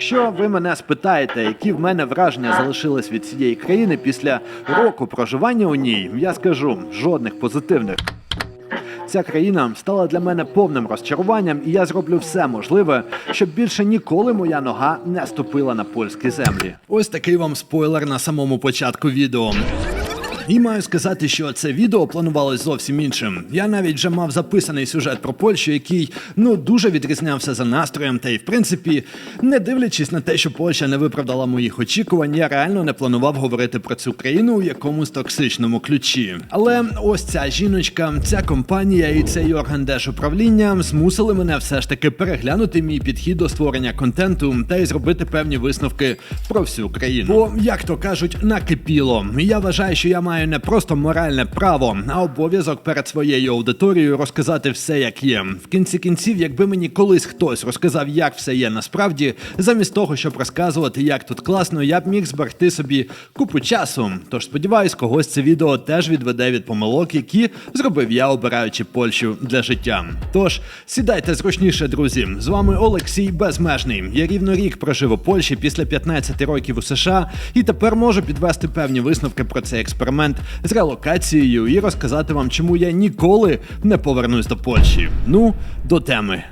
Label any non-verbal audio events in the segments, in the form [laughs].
Якщо ви мене спитаєте, які в мене враження залишились від цієї країни після року проживання у ній, я скажу жодних позитивних. Ця країна стала для мене повним розчаруванням, і я зроблю все можливе, щоб більше ніколи моя нога не ступила на польські землі. Ось такий вам спойлер на самому початку відео. І маю сказати, що це відео планувалось зовсім іншим. Я навіть вже мав записаний сюжет про Польщу, який ну дуже відрізнявся за настроєм, та й в принципі, не дивлячись на те, що Польща не виправдала моїх очікувань, я реально не планував говорити про цю країну у якомусь токсичному ключі. Але ось ця жіночка, ця компанія і цей орган держуправління змусили мене все ж таки переглянути мій підхід до створення контенту та й зробити певні висновки про всю країну. Бо, як то кажуть, накипіло. Я вважаю, що я маю не просто моральне право, а обов'язок перед своєю аудиторією розказати все, як є. В кінці кінців, якби мені колись хтось розказав, як все є насправді, замість того, щоб розказувати, як тут класно, я б міг зберегти собі купу часу. Тож сподіваюсь, когось це відео теж відведе від помилок, які зробив я, обираючи Польщу для життя. Тож сідайте зручніше, друзі. З вами Олексій Безмежний. Я рівно рік прожив у Польщі після 15 років у США, і тепер можу підвести певні висновки про цей експеримент з релокацією і розказати вам, чому я ніколи не повернусь до Польщі. Ну, до теми.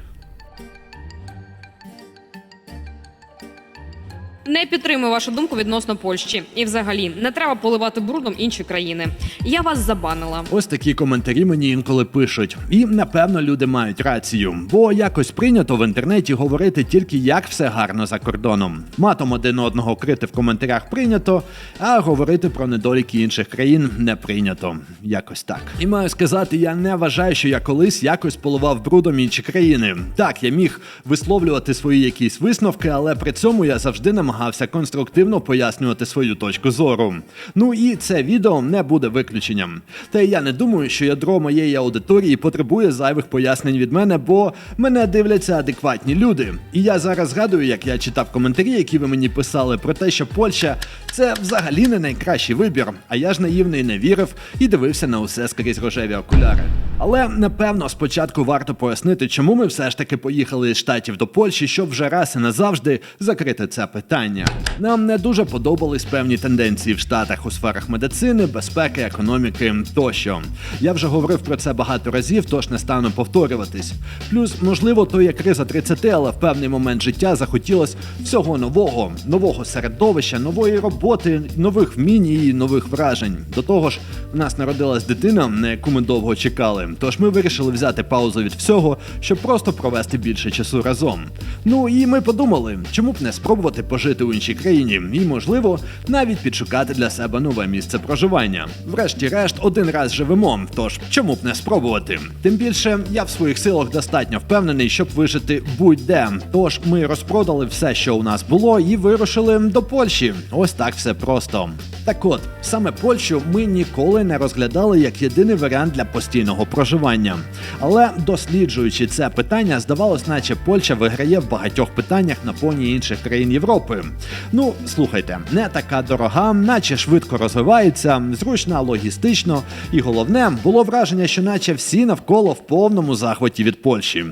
Не підтримую вашу думку відносно Польщі. І взагалі не треба поливати брудом інші країни. Я вас забанила. Ось такі коментарі мені інколи пишуть. І напевно люди мають рацію, бо якось прийнято в інтернеті говорити тільки як все гарно за кордоном. Матом один одного крити в коментарях прийнято, а говорити про недоліки інших країн не прийнято. Якось так. І маю сказати, я не вважаю, що я колись якось поливав брудом інші країни. Так, я міг висловлювати свої якісь висновки, але при цьому я завжди намагався конструктивно пояснювати свою точку зору. Ну і це відео не буде виключенням. Та я не думаю, що ядро моєї аудиторії потребує зайвих пояснень від мене, бо мене дивляться адекватні люди. І я зараз згадую, як я читав коментарі, які ви мені писали про те, що Польща це взагалі не найкращий вибір. А я ж наївний не вірив і дивився на усе скрізь рожеві окуляри. Але напевно спочатку варто пояснити, чому ми все ж таки поїхали з штатів до Польщі, щоб вже раз і назавжди закрити це питання. Нам не дуже подобались певні тенденції в штатах у сферах медицини, безпеки, економіки тощо. Я вже говорив про це багато разів, тож не стану повторюватись. Плюс, можливо, то є криза 30, але в певний момент життя захотілось всього нового, нового середовища, нової роботи, нових вмінь і нових вражень. До того ж, в нас народилась дитина, на яку ми довго чекали. Тож ми вирішили взяти паузу від всього, щоб просто провести більше часу разом. Ну і ми подумали, чому б не спробувати пожити у іншій країні, і можливо навіть підшукати для себе нове місце проживання. Врешті-решт, один раз живемо, тож чому б не спробувати? Тим більше я в своїх силах достатньо впевнений, щоб вижити будь-де. Тож ми розпродали все, що у нас було, і вирушили до Польщі. Ось так все просто. Так от, саме Польщу ми ніколи не розглядали як єдиний варіант для постійного проживання. Але досліджуючи це питання, здавалось, наче Польща виграє в багатьох питаннях на фоні інших країн Європи. Ну, слухайте, не така дорога, наче швидко розвивається, зручна логістично, і головне було враження, що наче всі навколо в повному захваті від Польщі.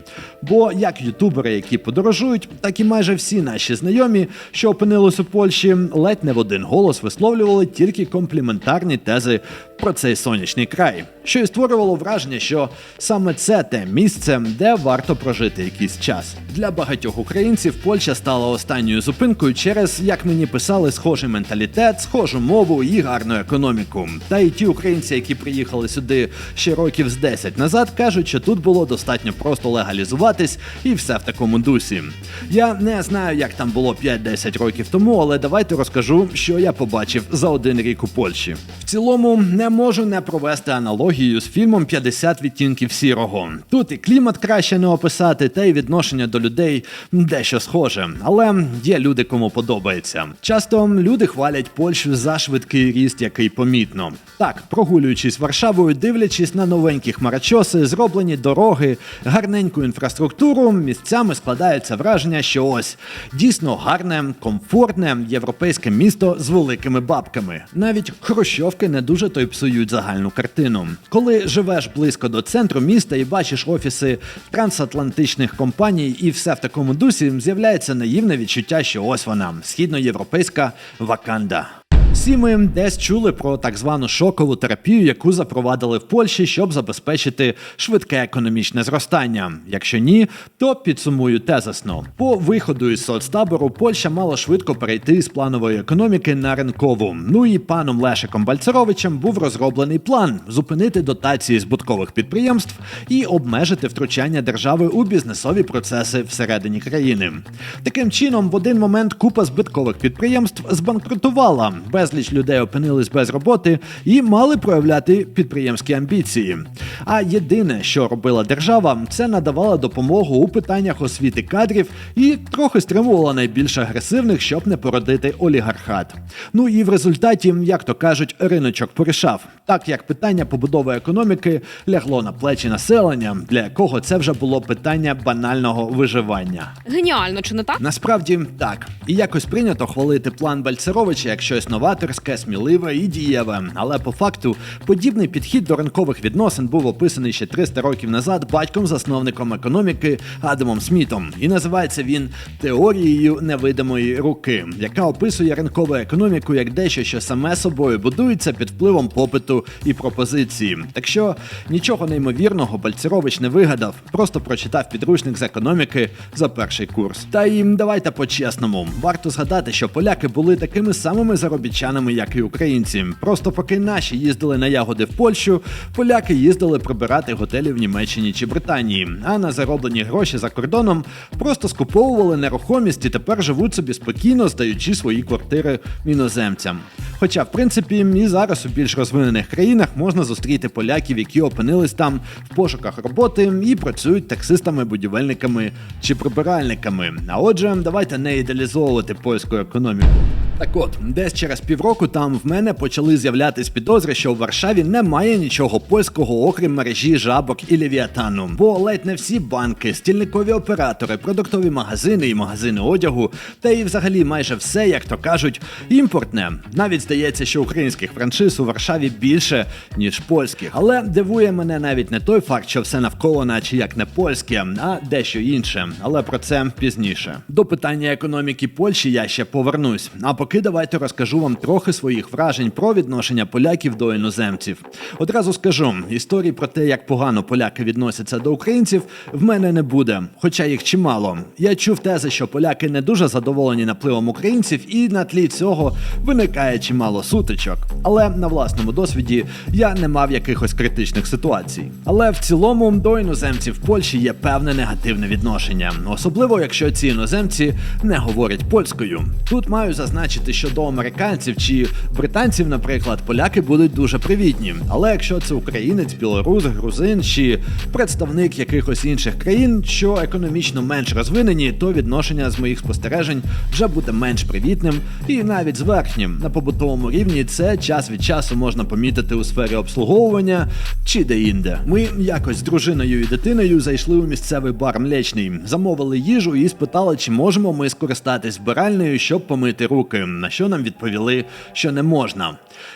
Бо як ютубери, які подорожують, так і майже всі наші знайомі, що опинились у Польщі, ледь не в один голос висловлювали тільки компліментарні тези про цей сонячний край, що і створювало враження, що саме це те місце, де варто прожити якийсь час. Для багатьох українців Польща стала останньою зупинкою через, як мені писали, схожий менталітет, схожу мову і гарну економіку. Та й ті українці, які приїхали сюди ще років з 10 назад, кажуть, що тут було достатньо просто легалізуватись і все в такому дусі. Я не знаю, як там було 5-10 років тому, але давайте розкажу, що я побачив за один рік у Польщі. В цілому не можу не провести аналогію з фільмом «50 відтінків сірого. Тут і клімат краще не описати, та й відношення до людей дещо схоже. Але є люди, кому подобається. Часто люди хвалять Польщу за швидкий ріст, який помітно. Так, прогулюючись Варшавою, дивлячись на новенькі хмарочоси, зроблені дороги, гарненьку інфраструктуру, місцями складається враження, що ось дійсно гарне, комфортне європейське місто з великими бабками. Навіть хрущовки не дуже то й псують загальну картину. Коли живеш близько до центру міста і бачиш офіси трансатлантичних компаній, і все в такому дусі, з'являється наївне відчуття, що ось вона східноєвропейська ваканда. Всі ми десь чули про так звану шокову терапію, яку запровадили в Польщі, щоб забезпечити швидке економічне зростання. Якщо ні, то підсумую тезисно. По виходу із соцтабору Польща мала швидко перейти з планової економіки на ринкову. Ну і паном Лешиком Бальцеровичем був розроблений план зупинити дотації збуткових підприємств і обмежити втручання держави у бізнесові процеси всередині країни. Таким чином, в один момент купа збиткових підприємств збанкрутувала. Безліч людей опинились без роботи і мали проявляти підприємські амбіції. А єдине, що робила держава, це надавала допомогу у питаннях освіти кадрів і трохи стримувала найбільш агресивних, щоб не породити олігархат. Ну і в результаті, як то кажуть, риночок порішав. Так як питання побудови економіки лягло на плечі населення, для якого це вже було питання банального виживання. Геніально, чи не так? Насправді так. І якось прийнято хвалити план Бальцеровича як щось новаторське, сміливе і дієве. Але по факту подібний підхід до ринкових відносин був описаний ще 300 років назад батьком-засновником економіки Адамом Смітом. І називається він теорією невидимої руки, яка описує ринкову економіку як дещо, що саме собою будується під впливом попиту і пропозиції. Так що нічого неймовірного Бальцерович не вигадав, просто прочитав підручник з економіки за перший курс. Та й давайте по-чесному. Варто згадати, що поляки були такими самими заробітчанами, як і українці. Просто поки наші їздили на ягоди в Польщу, поляки їздили прибирати готелі в Німеччині чи Британії, а на зароблені гроші за кордоном просто скуповували нерухомість і тепер живуть собі спокійно, здаючи свої квартири іноземцям. Хоча, в принципі, і зараз у більш розвинених країнах можна зустріти поляків, які опинились там в пошуках роботи і працюють таксистами, будівельниками чи прибиральниками. А отже, давайте не ідеалізовувати польську економіку. Так от, десь через півроку там в мене почали з'являтись підозри, що в Варшаві немає нічого польського, окрім мережі жабок і левіатану. Бо ледь не всі банки, стільникові оператори, продуктові магазини і магазини одягу, та і взагалі майже все, як то кажуть, імпортне. Навіть здається, що українських франшиз у Варшаві більше, ніж польських. Але дивує мене навіть не той факт, що все навколо, наче як не польське, а дещо інше. Але про це пізніше. До питання економіки Польщі я ще повернусь. А поки давайте розкажу вам трохи своїх вражень про відношення поляків до іноземців. Одразу скажу, історій про те, як погано поляки відносяться до українців, в мене не буде, хоча їх чимало. Я чув тези, що поляки не дуже задоволені напливом українців, і на тлі цього виникає чимало сутичок. Але на власному досвіді я не мав якихось критичних ситуацій. Але в цілому до іноземців в Польщі є певне негативне відношення, особливо якщо ці іноземці не говорять польською. Тут маю зазначити, що до американців чи британців, наприклад, поляки будуть дуже привітні. Але якщо це українець, білорус, грузин чи представник якихось інших країн, що економічно менш розвинені, то відношення з моїх спостережень вже буде менш привітним і навіть зверхнім. На побутовому рівні це час від часу можна помітити у сфері обслуговування чи де-інде. Ми якось з дружиною і дитиною зайшли у місцевий бар млечний, замовили їжу і спитали, чи можемо ми скористатись вбиральнею, щоб помити руки. На що нам відповіли, що не можна.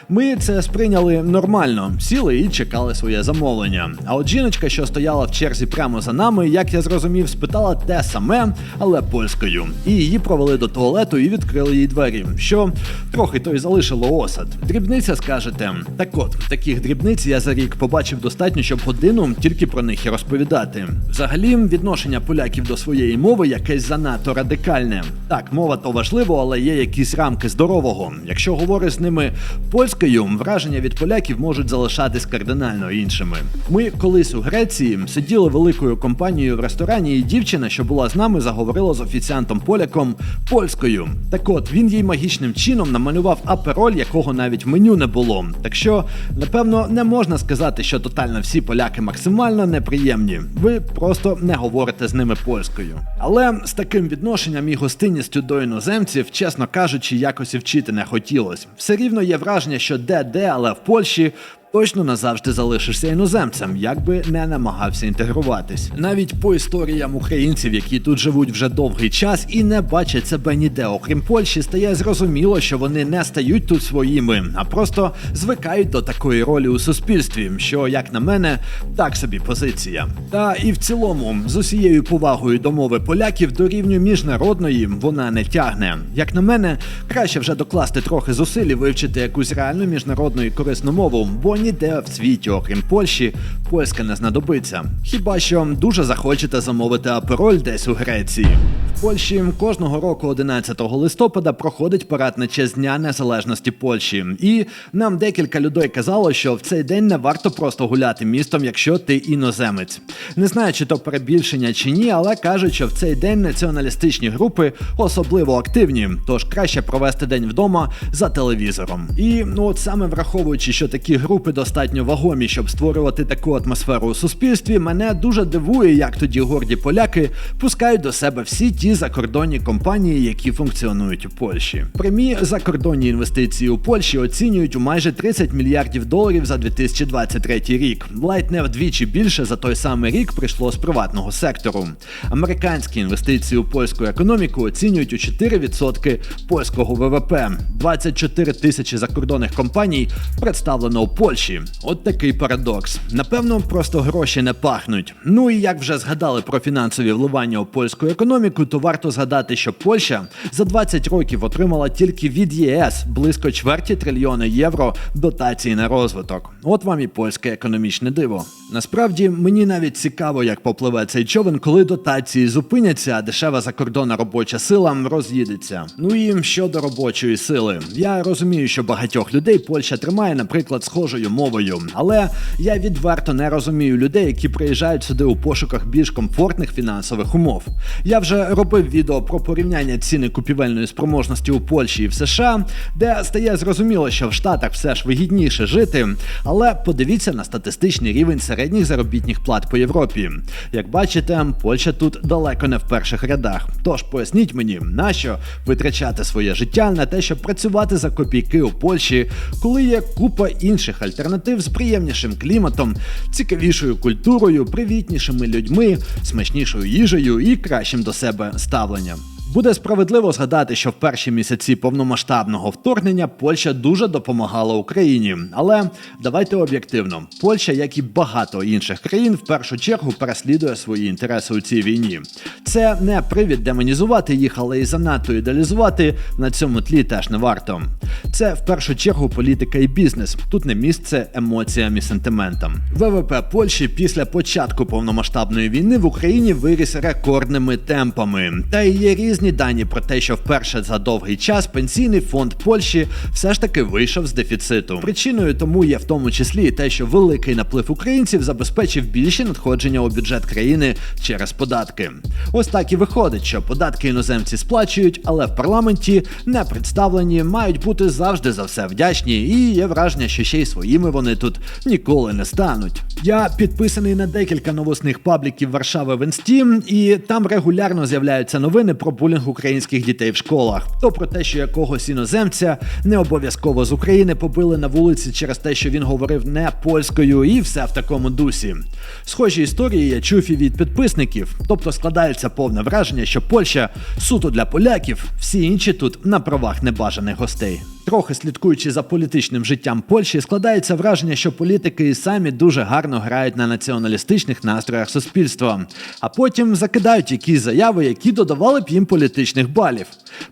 Ми це сприйняли нормально, сіли і чекали своє замовлення. А от жіночка, що стояла в черзі прямо за нами, як я зрозумів, спитала те саме, але польською. І її провели до туалету і відкрили їй двері, що трохи то й залишило осад. Дрібниця скажете. Так от, таких дрібниць я за рік побачив достатньо, щоб годину тільки про них і розповідати. Взагалі, відношення поляків до своєї мови якесь занадто радикальне. Так, мова то важливо, але є якісь рамки здорового. Якщо говориш з ними польською, враження від поляків можуть залишатись кардинально іншими. Ми колись у Греції сиділи великою компанією в ресторані, і дівчина, що була з нами, заговорила з офіціантом поляком польською. Так от він їй магічним чином намалював апероль, якого навіть в меню не було. Так що, напевно, не можна сказати, що тотально всі поляки максимально неприємні. Ви просто не говорите з ними польською. Але з таким відношенням і гостинністю до іноземців, чесно кажучи, якось і вчити не хотілось. Все рівно є враження, що де-де, але в Польщі точно назавжди залишишся іноземцем, як би не намагався інтегруватись. Навіть по історіям українців, які тут живуть вже довгий час і не бачать себе ніде, окрім Польщі, стає зрозуміло, що вони не стають тут своїми, а просто звикають до такої ролі у суспільстві, що, як на мене, так собі позиція. Та і в цілому, з усією повагою до мови поляків до рівню міжнародної вона не тягне. Як на мене, краще вже докласти трохи зусиль і вивчити якусь реальну міжнародну і корисну мову, бо ніде в світі, окрім Польщі, польська не знадобиться. Хіба що дуже захочете замовити апероль десь у Греції. В Польщі кожного року 11 листопада проходить парад на честь Дня Незалежності Польщі. І нам декілька людей казало, що в цей день не варто просто гуляти містом, якщо ти іноземець. Не знаю, чи то перебільшення чи ні, але кажуть, що в цей день націоналістичні групи особливо активні, тож краще провести день вдома за телевізором. І ну от саме враховуючи, що такі групи достатньо вагомі, щоб створювати таку атмосферу у суспільстві, мене дуже дивує, як тоді горді поляки пускають до себе всі ті закордонні компанії, які функціонують у Польщі. Прямі закордонні інвестиції у Польщі оцінюють у майже 30 мільярдів доларів за 2023 рік. Ледь не вдвічі більше за той самий рік прийшло з приватного сектору. Американські інвестиції у польську економіку оцінюють у 4% польського ВВП. 24 тисячі закордонних компаній представлено у Польщі. От такий парадокс. Напевно, просто гроші не пахнуть. Ну і як вже згадали про фінансові вливання у польську економіку, то варто згадати, що Польща за 20 років отримала тільки від ЄС близько чверті трильйона євро дотації на розвиток. От вам і польське економічне диво. Насправді мені навіть цікаво, як попливе цей човен, коли дотації зупиняться, а дешева закордонна робоча сила роз'їдеться. Ну і щодо робочої сили, я розумію, що багатьох людей Польща тримає, наприклад, схожою мовою, але я відверто не розумію людей, які приїжджають сюди у пошуках більш комфортних фінансових умов. Я вже робив відео про порівняння ціни купівельної спроможності у Польщі і в США, де стає зрозуміло, що в Штатах все ж вигідніше жити, але подивіться на статистичний рівень середніх заробітних плат по Європі. Як бачите, Польща тут далеко не в перших рядах. Тож поясніть мені, нащо витрачати своє життя на те, щоб працювати за копійки у Польщі, коли є купа інших альтернатив з приємнішим кліматом, цікавішою культурою, привітнішими людьми, смачнішою їжею і кращим до себе ставленням. Буде справедливо згадати, що в перші місяці повномасштабного вторгнення Польща дуже допомагала Україні. Але давайте об'єктивно, Польща, як і багато інших країн, в першу чергу переслідує свої інтереси у цій війні. Це не привід демонізувати їх, але і занадто ідеалізувати на цьому тлі теж не варто. Це в першу чергу політика і бізнес. Тут не місце емоціям і сентиментам. ВВП Польщі після початку повномасштабної війни в Україні виріс рекордними темпами. Та й є різні дані про те, що вперше за довгий час пенсійний фонд Польщі все ж таки вийшов з дефіциту. Причиною тому є в тому числі і те, що великий наплив українців забезпечив більші надходження у бюджет країни через податки. Ось так і виходить, що податки іноземці сплачують, але в парламенті не представлені, мають бути завжди за все вдячні, і є враження, що ще й своїми вони тут ніколи не стануть. Я підписаний на декілька новосних пабліків Варшави в Інсті, і там регулярно з'являються новини про булінг українських дітей в школах. То про те, що якогось іноземця не обов'язково з України побили на вулиці через те, що він говорив не польською, і все в такому дусі. Схожі історії я чув і від підписників, тобто складається повне враження, що Польща суто для поляків, всі інші тут на правах небажаних гостей. Трохи слідкуючи за політичним життям Польщі, складається враження, що політики і самі дуже гарно грають на націоналістичних настроях суспільства, а потім закидають якісь заяви, які додавали б їм політичних балів.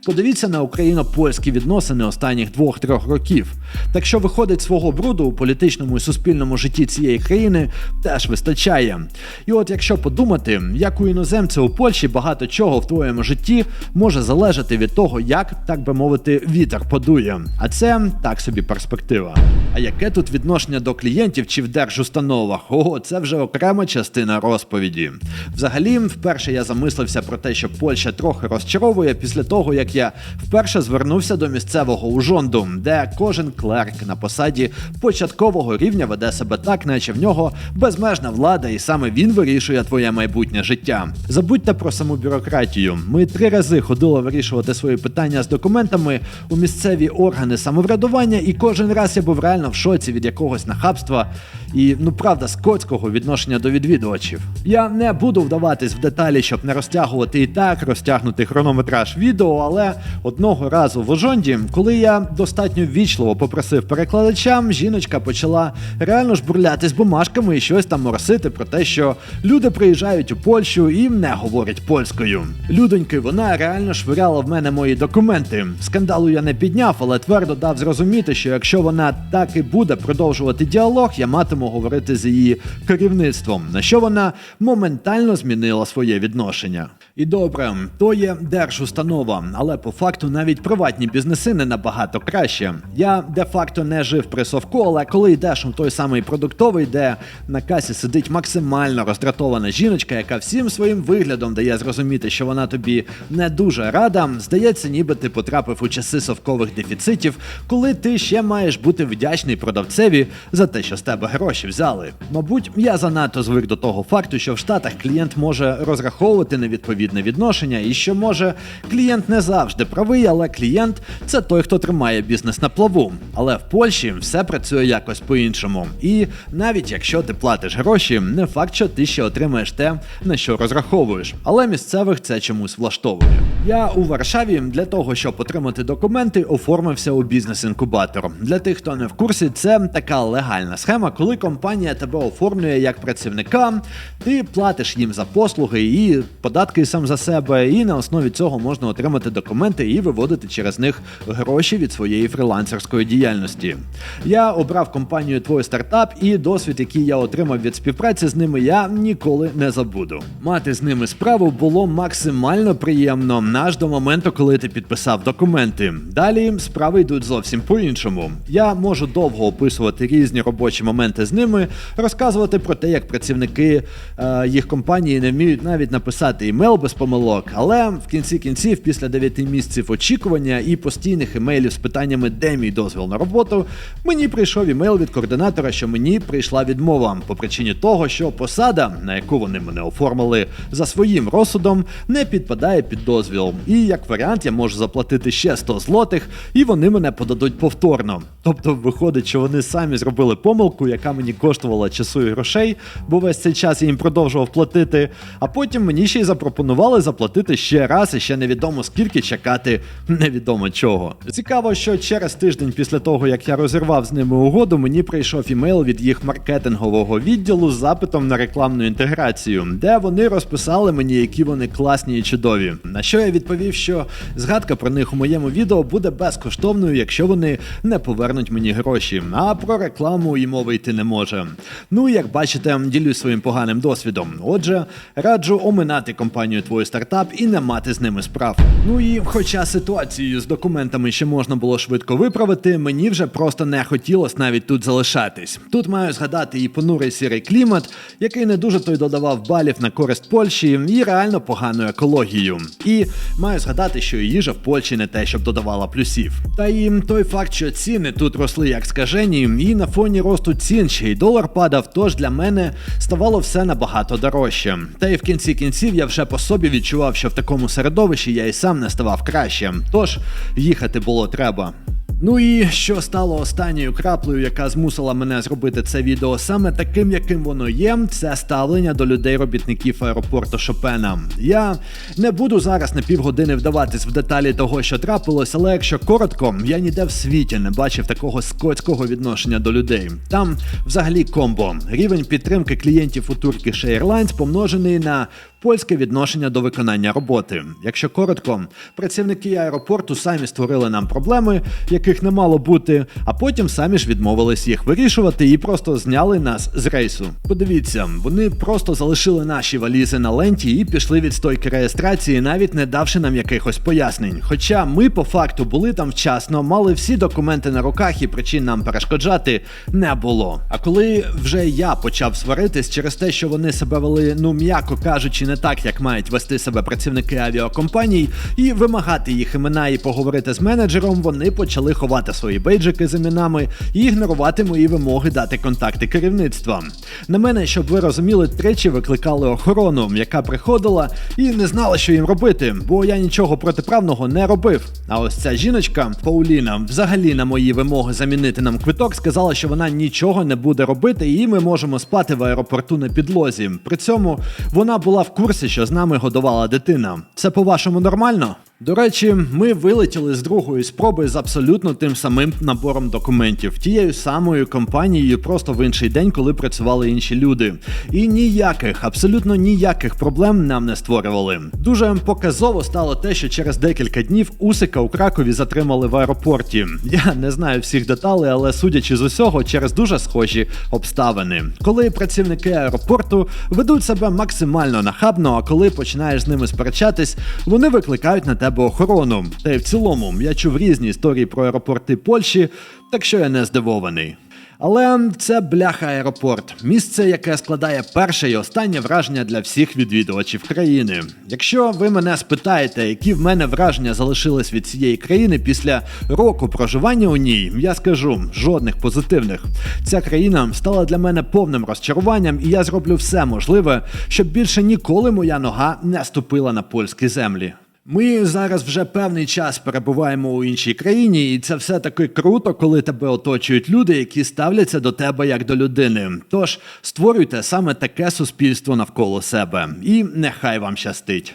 Подивіться на україно-польські відносини останніх двох-трьох років. Так що виходить свого бруду у політичному і суспільному житті цієї країни теж вистачає. І от якщо подумати, як у іноземця у Польщі багато чого в твоєму житті може залежати від того, як, так би мовити, вітер подує. А це так собі перспектива. А яке тут відношення до клієнтів чи в держустановах? Ого, це вже окрема частина розповіді. Взагалі, вперше я замислився про те, що Польща трохи розчаровує після того, як я вперше звернувся до місцевого ужонду, де кожен клерк на посаді початкового рівня веде себе так, наче в нього безмежна влада, і саме він вирішує твоє майбутнє життя. Забудьте про саму бюрократію. Ми три рази ходили вирішувати свої питання з документами у місцеві органи органи самоврядування, і кожен раз я був реально в шоці від якогось нахабства і, ну правда, скотського відношення до відвідувачів. Я не буду вдаватись в деталі, щоб не розтягувати і так розтягнути хронометраж відео, але одного разу в Ожонді, коли я достатньо ввічливо попросив перекладачам, жіночка почала реально жбурляти з бумажками і щось там моросити про те, що люди приїжджають у Польщу і не говорять польською. Людоньки, вона реально швиряла в мене мої документи. Скандалу я не підняв, але твердо дав зрозуміти, що якщо вона так і буде продовжувати діалог, я матиму говорити з її керівництвом. На що вона моментально змінила своє відношення. І добре, то є держустанова, але по факту навіть приватні бізнеси не набагато краще. Я де-факто не жив при совку, але коли йдеш у той самий продуктовий, де на касі сидить максимально роздратована жіночка, яка всім своїм виглядом дає зрозуміти, що вона тобі не дуже рада, здається, ніби ти потрапив у часи совкових дефіцитів, коли ти ще маєш бути вдячний продавцеві за те, що з тебе гроші взяли. Мабуть, я занадто звик до того факту, що в Штатах клієнт може розраховувати на відповідне відношення, і що може клієнт не завжди правий, але клієнт це той, хто тримає бізнес на плаву. Але в Польщі все працює якось по-іншому. І навіть якщо ти платиш гроші, не факт, що ти ще отримаєш те, на що розраховуєш. Але місцевих це чомусь влаштовує. Я у Варшаві для того, щоб отримати документи, оформився у бізнес-інкубатор. Для тих, хто не в курсі, це така легальна схема, коли компанія тебе оформлює як працівника, ти платиш їм за послуги і податки сам за себе, і на основі цього можна отримати документи і виводити через них гроші від своєї фрілансерської діяльності. Я обрав компанію Твой стартап, і досвід, який я отримав від співпраці з ними, я ніколи не забуду. Мати з ними справу було максимально приємно аж до моменту, коли ти підписав документи. Далі справи йдуть зовсім по-іншому. Я можу довго описувати різні робочі моменти з ними, розказувати про те, як працівники е, їх компанії не вміють навіть написати імейл без помилок. Але в кінці кінців, після 9 місяців очікування і постійних імейлів з питаннями, де мій дозвіл на роботу, мені прийшов імейл від координатора, що мені прийшла відмова по причині того, що посада, на яку вони мене оформили за своїм розсудом, не підпадає під дозвіл. І як варіант, я можу заплатити ще 100 злотих, і вони мене подадуть повторно. Тобто виходить, що вони самі зробили помилку, яка мені коштувала часу і грошей, бо весь цей час я їм продовжував платити. А потім мені ще й запропонували заплатити ще раз і ще невідомо скільки чекати [laughs] невідомо чого. Цікаво, що через тиждень після того, як я розірвав з ними угоду, мені прийшов імейл від їх маркетингового відділу з запитом на рекламну інтеграцію, де вони розписали мені, які вони класні і чудові. На що я відповів, що згадка про них у моєму відео буде безкоштовною, якщо вони не повернуть мені гроші. А про рекламу і мови йти не може. Ну, як бачите, ділюсь своїм поганим досвідом. Отже, раджу оминати компанію твою стартап і не мати з ними справ. Ну і хоча ситуацію з документами ще можна було швидко виправити, мені вже просто не хотілося навіть тут залишатись. Тут маю згадати і понурий сірий клімат, який не дуже той додавав балів на користь Польщі, і реально погану екологію. І маю згадати, що їжа в Польщі не те, щоб додавала плюсів. Та і той факт, що ціни тут росли як скажені, і на фоні росту цін ще й долар падав, тож для мене ставало все набагато дорожче. Та й в кінці кінців я вже по собі відчував, що в такому середовищі я і сам не ставав краще. Тож їхати було треба. Ну і що стало останньою краплею, яка змусила мене зробити це відео саме таким, яким воно є, це ставлення до людей-робітників аеропорту Шопена. Я не буду зараз на півгодини вдаватись в деталі того, що трапилось, але якщо коротко, я ніде в світі не бачив такого скотського відношення до людей. Там взагалі комбо. Рівень підтримки клієнтів у Turkish Airlines помножений на польське відношення до виконання роботи. Якщо коротко, працівники аеропорту самі створили нам проблеми, яких не мало бути, а потім самі ж відмовились їх вирішувати і просто зняли нас з рейсу. Подивіться, вони просто залишили наші валізи на ленті і пішли від стойки реєстрації, навіть не давши нам якихось пояснень. Хоча ми по факту були там вчасно, мали всі документи на руках і причин нам перешкоджати не було. А коли вже я почав сваритись через те, що вони себе вели, ну м'яко кажучи, не так, як мають вести себе працівники авіакомпаній, і вимагати їх імена і поговорити з менеджером, вони почали ховати свої бейджики з іменами і ігнорувати мої вимоги дати контакти керівництва. На мене, щоб ви розуміли, тричі викликали охорону, яка приходила і не знала, що їм робити, бо я нічого протиправного не робив. А ось ця жіночка, Пауліна, взагалі на мої вимоги замінити нам квиток, сказала, що вона нічого не буде робити, і ми можемо спати в аеропорту на підлозі. При цьому вона була в курсі, що з нами годувала дитина. Це по-вашому нормально? До речі, ми вилетіли з другої спроби з абсолютно тим самим набором документів, тією самою компанією, просто в інший день, коли працювали інші люди. І ніяких, абсолютно ніяких проблем нам не створювали. Дуже показово стало те, що через декілька днів Усика у Кракові затримали в аеропорті. Я не знаю всіх деталей, але судячи з усього, через дуже схожі обставини. Коли працівники аеропорту ведуть себе максимально нахабно, а коли починаєш з ними сперечатись, вони викликають на тебе охорону. Та й в цілому я чув різні історії про аеропорти Польщі, так що я не здивований. Але це бляха аеропорт, місце, яке складає перше і останнє враження для всіх відвідувачів країни. Якщо ви мене спитаєте, які в мене враження залишились від цієї країни після року проживання у ній, я скажу жодних позитивних. Ця країна стала для мене повним розчаруванням, і я зроблю все можливе, щоб більше ніколи моя нога не ступила на польські землі. Ми зараз вже певний час перебуваємо у іншій країні, і це все таки круто, коли тебе оточують люди, які ставляться до тебе як до людини. Тож створюйте саме таке суспільство навколо себе, і нехай вам щастить.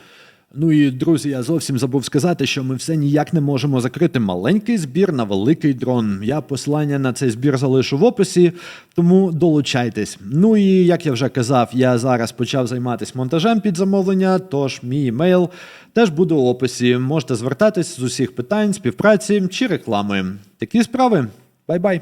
Ну і друзі, я зовсім забув сказати, що ми все ніяк не можемо закрити маленький збір на великий дрон. Я посилання на цей збір залишу в описі, тому долучайтесь. Ну і як я вже казав, я зараз почав займатися монтажем під замовлення, тож мій емейл теж буде у описі. Можете звертатись з усіх питань, співпраці чи реклами. Такі справи. Бай-бай!